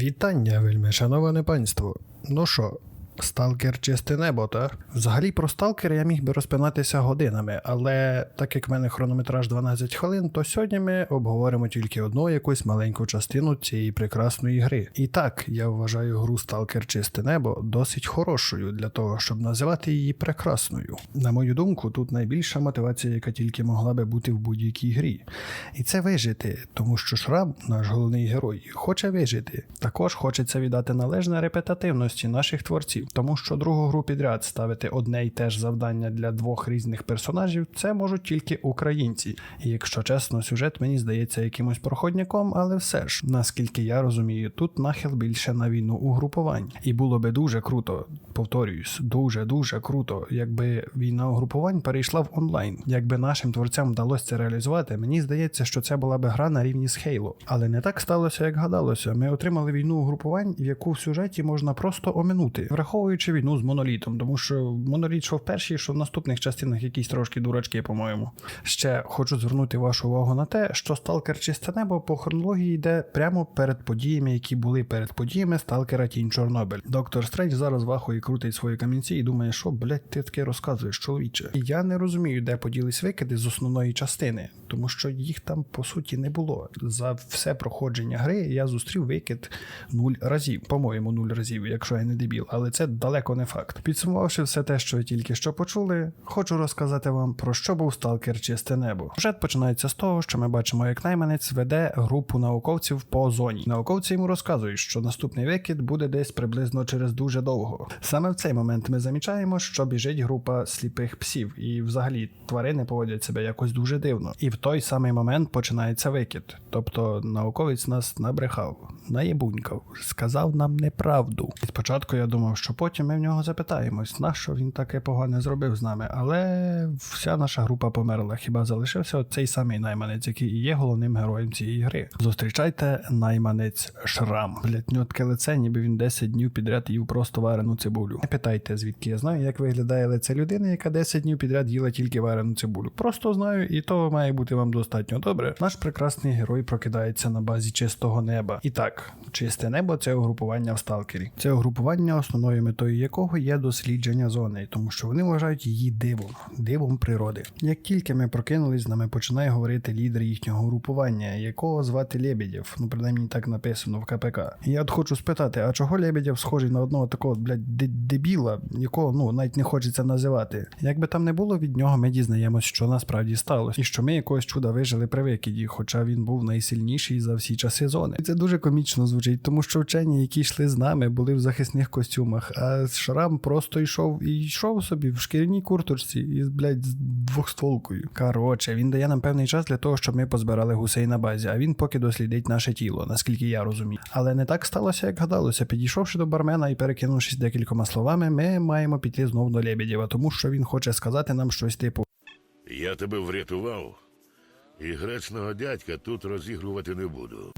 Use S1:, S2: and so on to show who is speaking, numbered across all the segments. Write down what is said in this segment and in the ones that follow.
S1: Вітання, вельми шановане панство. Ну що, сталкер чисте небо, так? Взагалі про сталкер я міг би розпинатися годинами, але так як в мене хронометраж 12 хвилин, то сьогодні ми обговоримо тільки одну якусь маленьку частину цієї прекрасної гри. І так, я вважаю гру Сталкер Чисте Небо досить хорошою для того, щоб називати її прекрасною. На мою думку, тут найбільша мотивація, яка тільки могла би бути в будь-якій грі. І це вижити, тому що Шрам, наш головний герой, хоче вижити. Також хочеться віддати належне репетативності наших творців, тому що другу гру підряд ставити одне й те ж завдання для двох різних персонажів це можуть тільки українці. І якщо чесно, сюжет мені здається якимось проходняком, але все ж, наскільки я розумію, тут нахил більше на війну угрупувань. І було би дуже круто, повторююсь, дуже дуже круто, якби війна угрупувань перейшла в онлайн. Якби нашим творцям вдалося це реалізувати, мені здається, що це була би гра на рівні з Halo. Але не так сталося, як гадалося. Ми отримали війну угрупувань, яку в сюжеті можна просто оминути, враховуючи війну з монолітом, тому що моноліт, що в першій, що в наступних частинах якісь трошки дурачки, по-моєму. Ще хочу звернути вашу увагу на те, що Сталкер Чисте Небо по хронології йде прямо перед подіями, які були перед подіями Сталкера Тінь Чорнобиль. Доктор Стрендж зараз вахує крутить свої камінці і думає, що блядь, ти таке розказуєш, чоловіче. І я не розумію, де поділись викиди з основної частини, тому що їх там по суті не було. За все проходження гри я зустрів викид нуль разів, по-моєму, нуль разів, якщо я не дебіл, але це далеко не факт. Підсумувавши все те, що ви тільки що почули, хочу розказати вам про що був сталкер Чисте небо. Сюжет починається з того, що ми бачимо, як найманець веде групу науковців по зоні. Науковці йому розказують, що наступний викид буде десь приблизно через дуже довго. Саме в цей момент ми замічаємо, що біжить група сліпих псів, і взагалі тварини поводять себе якось дуже дивно. І той самий момент починається викид. Тобто науковець нас набрехав, наєбунькав, сказав нам неправду. І спочатку я думав, що потім ми в нього запитаємось, на що він таке погане зробив з нами, але вся наша група померла. Хіба залишився цей самий найманець, який є головним героєм цієї гри. Зустрічайте найманець Шрам. Блятньотке лице, ніби він 10 днів підряд їв просто варену цибулю. Не питайте, звідки я знаю, як виглядає лице людини, яка 10 днів підряд їла тільки варену цибулю. Просто знаю, і того має бути вам достатньо добре. Наш прекрасний герой прокидається на базі чистого неба. І так, чисте небо це угрупування в сталкері. Це угрупування, основною метою якого є дослідження зони, тому що вони вважають її дивом, дивом природи. Як тільки ми прокинулись, з нами починає говорити лідер їхнього групування, якого звати Лебедєв. Ну, принаймні так написано в КПК. Я от хочу спитати, а чого Лебедєв схожий на одного такого, блядь, дебіла, якого ну навіть не хочеться називати. Як би там не було, від нього ми дізнаємось, що насправді сталося, і що ми якогось чуда вижили при викиді, хоча він був найсильніший за всі часи зони. І це дуже комічно звучить, тому що вчені, які йшли з нами, були в захисних костюмах, а шрам просто йшов і йшов собі в шкіряній курточці із блядь, з двохстволкою. Коротше, він дає нам певний час для того, щоб ми позбирали гусей на базі, а він поки дослідить наше тіло, наскільки я розумію. Але не так сталося, як гадалося. Підійшовши до бармена і перекинувшись декількома словами, ми маємо піти знову до Лебедєва, тому що він хоче сказати нам щось типу.
S2: Я тебе врятував, і гречного дядька тут розігрувати не буду.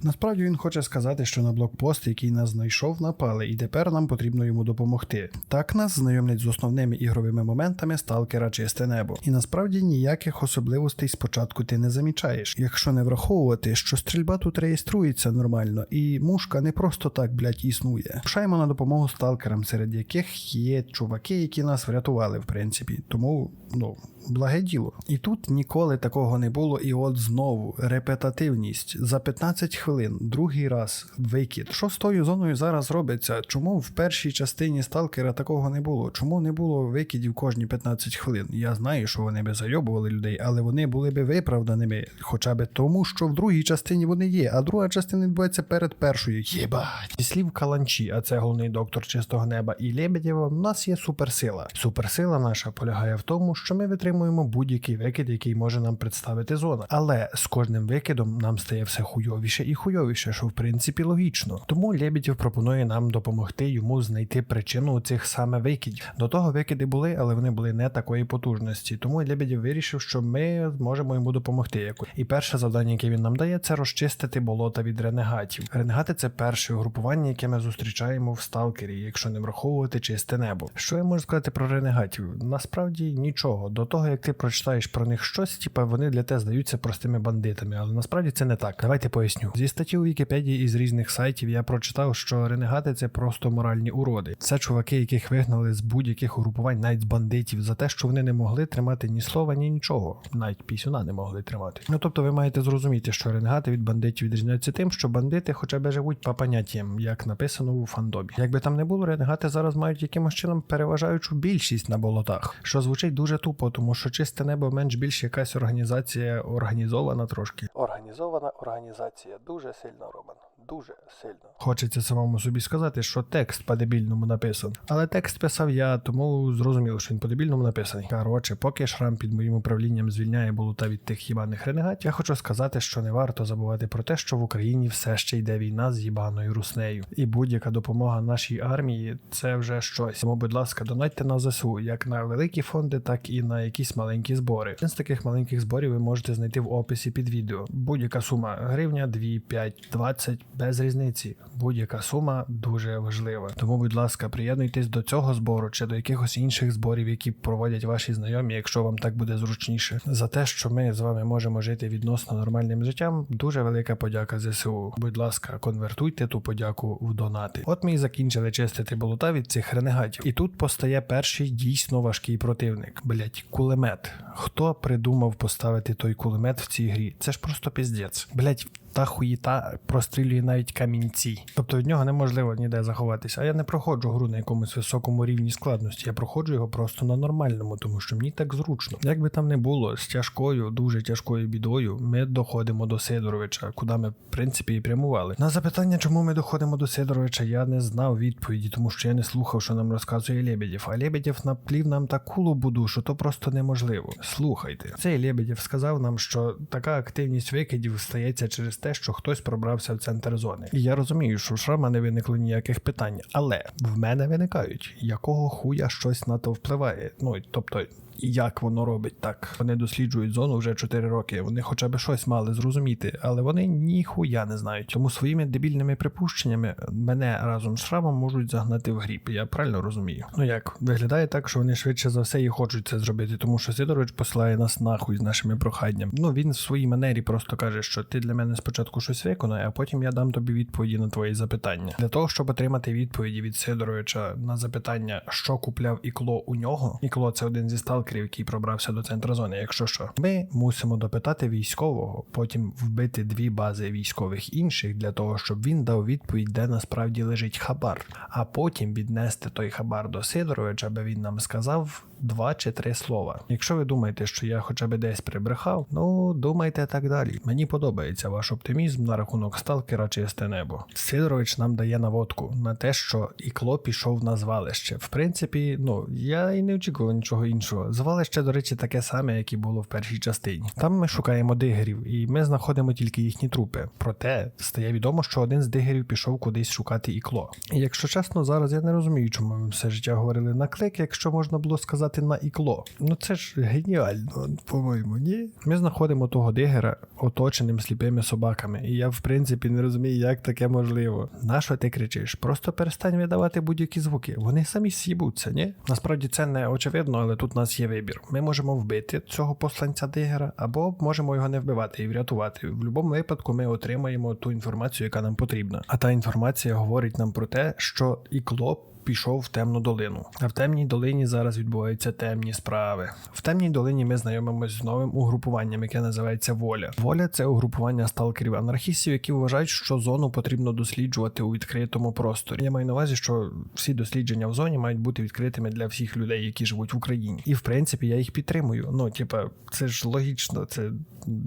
S1: Насправді він хоче сказати, що на блокпост, який нас знайшов, напали, і тепер нам потрібно йому допомогти. Так нас знайомлять з основними ігровими моментами сталкера Чисте небо. І насправді ніяких особливостей спочатку ти не замічаєш, якщо не враховувати, що стрільба тут реєструється нормально, і мушка не просто так, блядь, існує. Пишаємо на допомогу сталкерам, серед яких є чуваки, які нас врятували, в принципі. Тому, ну. Благе діло. І тут ніколи такого не було, і от знову репетативність за 15 хвилин, другий раз викид. Що з тою зоною зараз робиться? Чому в першій частині сталкера такого не було? Чому не було викидів кожні 15 хвилин? Я знаю, що вони би зайобували людей, але вони були би виправданими, хоча б тому, що в другій частині вони є, а друга частина відбувається перед першою. Єбать. Зі слів Каланчі, а це головний доктор чистого неба і Лебедєва, в нас є суперсила. Суперсила наша полягає в тому, що ми витримуємо будь-який викид, який може нам представити зона. Але з кожним викидом нам стає все хуйовіше і хуйовіше, що в принципі логічно. Тому Лебедєв пропонує нам допомогти йому знайти причину цих саме викидів. До того викиди були, але вони були не такої потужності. Тому Лебедєв вирішив, що ми зможемо йому допомогти якось. І перше завдання, яке він нам дає, це розчистити болота від ренегатів. Ренегати це перше угрупування, яке ми зустрічаємо в сталкері, якщо не враховувати чисте небо. Що я можу сказати про ренегатів? Насправді нічого. До того як ти прочитаєш про них щось, типа вони для тебе здаються простими бандитами, але насправді це не так. Давайте поясню. Зі статті у Вікіпедії із різних сайтів я прочитав, що ренегати це просто моральні уроди. Це чуваки, яких вигнали з будь-яких угрупувань, навіть з бандитів, за те, що вони не могли тримати ні слова, ні нічого. Навіть пісюна не могли тримати. Ну тобто, ви маєте зрозуміти, що ренегати від бандитів відрізняються тим, що бандити хоча б живуть по поняттям, як написано у фандобі. Якби там не було, ренегати зараз мають якимось чином переважаючу більшість на болотах, що звучить дуже тупо, тому що чисте небо менш більш якась організація організована трошки. Організована організація дуже сильно робана. Дуже сильно. Хочеться самому собі сказати, що текст по-дебільному написаний. Але текст писав я, тому зрозуміло, що він по-дебільному написаний. Коротше, поки шрам під моїм управлінням звільняє болота від тих їбаних ренегатів, я хочу сказати, що не варто забувати про те, що в Україні все ще йде війна з їбаною руснею. І будь-яка допомога нашій армії це вже щось. Тому, будь ласка, донатьте на ЗСУ як на великі фонди, так і на якісь маленькі збори. Один з таких маленьких зборів ви можете знайти в описі під відео. Будь-яка сума гривня, 2, 5, 20, без різниці. Будь-яка сума дуже важлива. Тому, будь ласка, приєднуйтесь до цього збору чи до якихось інших зборів, які проводять ваші знайомі, якщо вам так буде зручніше. За те, що ми з вами можемо жити відносно нормальним життям, дуже велика подяка ЗСУ. Будь ласка, конвертуйте ту подяку в донати. От ми і закінчили чистити болота від цих ренегатів. І тут постає перший дійсно важкий противник. Блять, кулемет. Хто придумав поставити той кулемет в цій грі? Це ж просто піздець. Блять, та хуїта прострілює навіть камінці. Тобто від нього неможливо ніде заховатися. А я не проходжу гру на якомусь високому рівні складності. Я проходжу його просто на нормальному, тому що мені так зручно. Як би там не було, з тяжкою, дуже тяжкою бідою, ми доходимо до Сидоровича, куди ми, в принципі, і прямували. На запитання, чому ми доходимо до Сидоровича, я не знав відповіді, тому що я не слухав, що нам розказує Лебедєв. А Лебедєв наплів нам таку лобуду, що то просто неможливо. Слухайте, цей Лебедєв сказав нам, що така активність викидів стається через те, що хтось пробрався в центр зони. І я розумію, що в шрама не виникло ніяких питань, але в мене виникають, якого хуя щось на то впливає. Ну тобто. Як воно робить так? Вони досліджують зону вже 4 роки. Вони хоча б щось мали зрозуміти, але вони ніхуя не знають. Тому своїми дебільними припущеннями мене разом з шрамом можуть загнати в гріб. Я правильно розумію. Ну як виглядає так, що вони швидше за все і хочуть це зробити, тому що Сидорович посилає нас нахуй з нашими проханнями. Ну він в своїй манері просто каже, що ти для мене спочатку щось виконай, а потім я дам тобі відповіді на твої запитання. Для того, щоб отримати відповіді від Сидоровича на запитання, що купляв ікло у нього. Ікло це один зі сталкерів, який пробрався до центру зони. Якщо що, ми мусимо допитати військового, потім вбити дві бази військових інших для того, щоб він дав відповідь, де насправді лежить хабар, а потім віднести той хабар до Сидоровича, аби він нам сказав. Два чи три слова. Якщо ви думаєте, що я хоча б десь прибрехав, ну думайте так далі. Мені подобається ваш оптимізм на рахунок сталкера чисте небо. Сидорович нам дає наводку на те, що ікло пішов на звалище. В принципі, ну я і не очікував нічого іншого. Звалище, до речі, таке саме, як і було в першій частині. Там ми шукаємо дигерів, і ми знаходимо тільки їхні трупи. Проте стає відомо, що один з дигерів пішов кудись шукати ікло. І якщо чесно, зараз я не розумію, чому ми все життя говорили на клик, якщо можна було сказати на ікло. Ну це ж геніально, по-моєму, ні? Ми знаходимо того дигера оточеним сліпими собаками, і я в принципі не розумію, як таке можливо. Нащо ти кричиш? Просто перестань видавати будь-які звуки. Вони самі с'їбуться, ні? Насправді це не очевидно, але тут у нас є вибір. Ми можемо вбити цього посланця дигера, або можемо його не вбивати і врятувати. В будь-якому випадку ми отримаємо ту інформацію, яка нам потрібна. А та інформація говорить нам про те, що ікло пішов в темну долину. А в темній долині зараз відбуваються темні справи. В темній долині ми знайомимося з новим угрупуванням, яке називається Воля. Воля це угрупування сталкерів анархістів, які вважають, що зону потрібно досліджувати у відкритому просторі. Я маю на увазі, що всі дослідження в зоні мають бути відкритими для всіх людей, які живуть в Україні. І в принципі я їх підтримую. Ну, типа, це ж логічно, це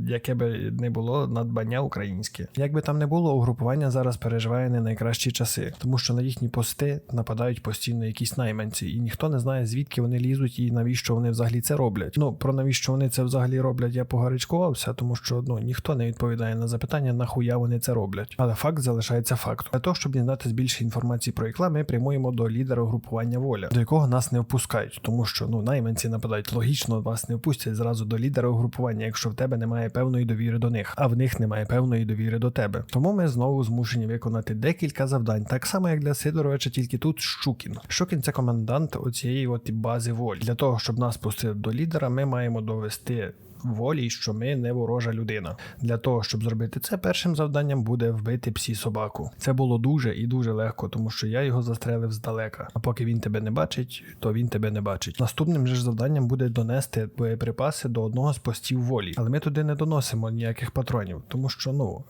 S1: яке би не було надбання українське. Як би там не було, угрупування зараз переживає не найкращі часи, тому що на їхні пости нападають постійно якісь найманці, і ніхто не знає, звідки вони лізуть і навіщо вони взагалі це роблять. Ну про навіщо вони це взагалі роблять, я погарячкувався, тому що ну ніхто не відповідає на запитання, нахуя вони це роблять. Але факт залишається фактом. Для того, щоб дізнатися більше інформації про ікла, ми прямуємо до лідера угрупування воля, до якого нас не впускають, тому що ну найманці нападають логічно, вас не впустять зразу до лідера угрупування, якщо в тебе немає певної довіри до них, а в них немає певної довіри до тебе. Тому ми знову змушені виконати декілька завдань, так само як для Сидоровича, тільки тут Щукін. Щукін це комендант оцієї от бази волі. Для того, щоб нас пустили до лідера, ми маємо довести волі, що ми не ворожа людина. Для того, щоб зробити це, першим завданням буде вбити псі собаку. Це було дуже і дуже легко, тому що я його застрелив здалека. А поки він тебе не бачить, то він тебе не бачить. Наступним же завданням буде донести боєприпаси до одного з постів волі. Але ми туди не доносимо ніяких патронів, тому що ну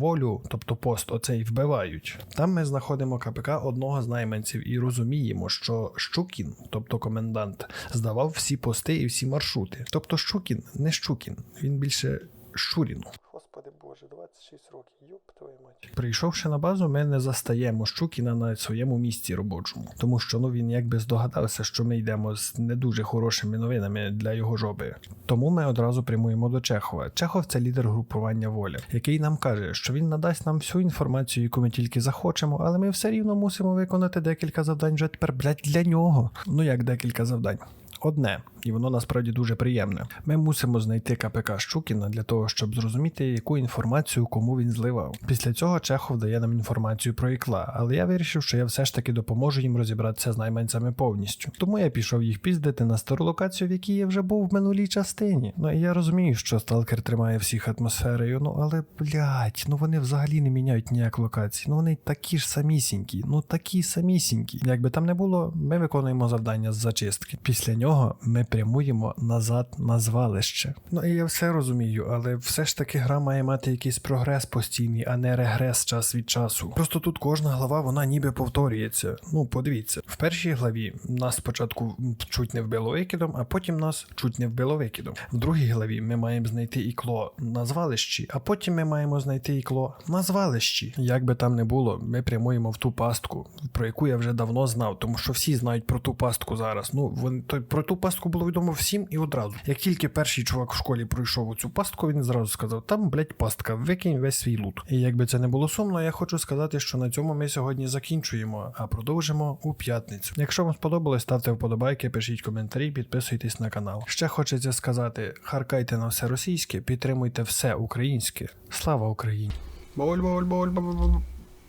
S1: волю, тобто пост, оцей вбивають. Там ми знаходимо КПК одного з найманців і розуміємо, що Щукін, тобто комендант, здавав всі пости і всі маршрути. Тобто Щукін не Щукін, він більше Щурін. Господи Боже, 26 років, юп твою мать. Прийшовши на базу, ми не застаємо Щукіна на своєму місці робочому, тому що ну він якби здогадався, що ми йдемо з не дуже хорошими новинами для його жоби. Тому ми одразу прямуємо до Чехова. Чехов це лідер групування воля, який нам каже, що він надасть нам всю інформацію, яку ми тільки захочемо, але ми все рівно мусимо виконати декілька завдань вже тепер, блядь, для нього. Ну як декілька завдань. Одне, і воно насправді дуже приємне. Ми мусимо знайти КПК Щукіна для того, щоб зрозуміти, яку інформацію кому він зливав. Після цього Чехов дає нам інформацію про ікла, але я вирішив, що я все ж таки допоможу їм розібратися з найманцями повністю. Тому я пішов їх піздити на стару локацію, в якій я вже був в минулій частині. Ну і я розумію, що сталкер тримає всіх атмосферою, ну але блядь, ну вони взагалі не міняють ніяк локації. Ну вони такі ж самісінькі, ну такі самісінькі. Якби там не було, ми виконуємо завдання з зачистки. Після нього ми прямуємо назад на звалище. Ну і я все розумію, але все ж таки гра має мати якийсь прогрес постійний, а не регрес час від часу. Просто тут кожна глава вона ніби повторюється. Ну, подивіться, в першій главі нас спочатку чуть не вбило викидом, а потім нас чуть не вбило викидом. В другій главі ми маємо знайти ікло на звалищі, а потім ми маємо знайти ікло на звалищі. Як би там не було, ми прямуємо в ту пастку, про яку я вже давно знав, тому що всі знають про ту пастку зараз. Ну, вони то про ту пастку було відомо всім і одразу. Як тільки перший чувак в школі пройшов цю пастку, він зразу сказав: там, блять, пастка, викинь весь свій лут. І якби це не було сумно, я хочу сказати, що на цьому ми сьогодні закінчуємо, а продовжимо у п'ятницю. Якщо вам сподобалось, ставте вподобайки, пишіть коментарі, підписуйтесь на канал. Ще хочеться сказати: харкайте на все російське, підтримуйте все українське. Слава Україні! Боль, боль, боль, боль,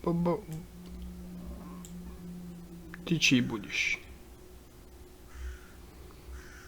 S1: боль, боль. Ты чей будешь?